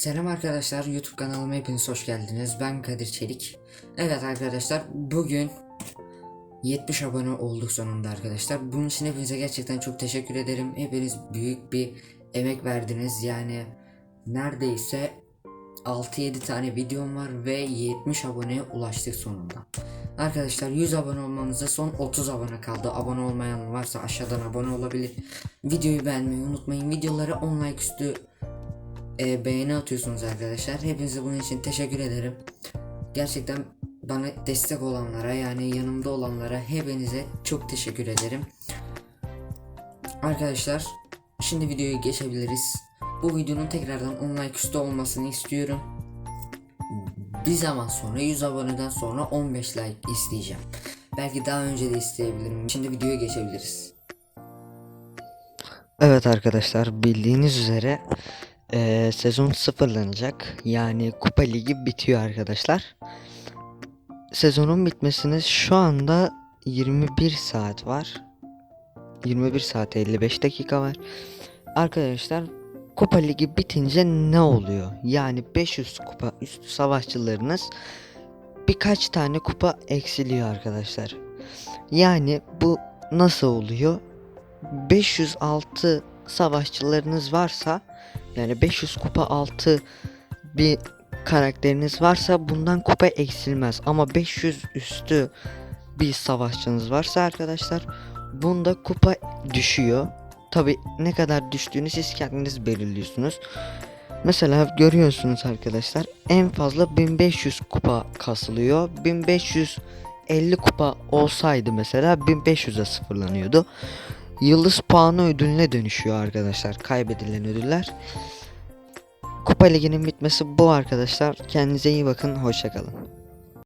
Selam arkadaşlar YouTube kanalıma hepiniz hoş geldiniz. Ben Kadir Çelik. Evet arkadaşlar bugün 70 abone olduk sonunda arkadaşlar. Bunun için hepinize gerçekten çok teşekkür ederim. Hepiniz büyük bir emek verdiniz. Yani neredeyse 6-7 tane videom var ve 70 aboneye ulaştık sonunda. Arkadaşlar 100 abone olmanıza son 30 abone kaldı. Abone olmayan varsa aşağıdan abone olabilir. Videoyu beğenmeyi unutmayın. Videolara 10 like üstü e, beğeni atıyorsunuz arkadaşlar. Hepinize bunun için teşekkür ederim. Gerçekten bana destek olanlara yani yanımda olanlara hepinize çok teşekkür ederim. Arkadaşlar şimdi videoya geçebiliriz. Bu videonun tekrardan 10 like üstü olmasını istiyorum. Bir zaman sonra 100 aboneden sonra 15 like isteyeceğim. Belki daha önce de isteyebilirim. Şimdi videoya geçebiliriz. Evet arkadaşlar bildiğiniz üzere eee, sezon sıfırlanacak. Yani Kupa Ligi bitiyor arkadaşlar. Sezonun bitmesine şu anda 21 saat var. 21 saat 55 dakika var. Arkadaşlar Kupa Ligi bitince ne oluyor? Yani 500 kupa üstü savaşçılarınız birkaç tane kupa eksiliyor arkadaşlar. Yani bu nasıl oluyor? 506 savaşçılarınız varsa yani 500 kupa altı bir karakteriniz varsa bundan kupa eksilmez ama 500 üstü bir savaşçınız varsa arkadaşlar bunda kupa düşüyor. Tabi ne kadar düştüğünü siz kendiniz belirliyorsunuz. Mesela görüyorsunuz arkadaşlar en fazla 1500 kupa kasılıyor. 1550 kupa olsaydı mesela 1500'e sıfırlanıyordu yıldız puanı ödülüne dönüşüyor arkadaşlar kaybedilen ödüller. Kupa liginin bitmesi bu arkadaşlar. Kendinize iyi bakın. Hoşçakalın.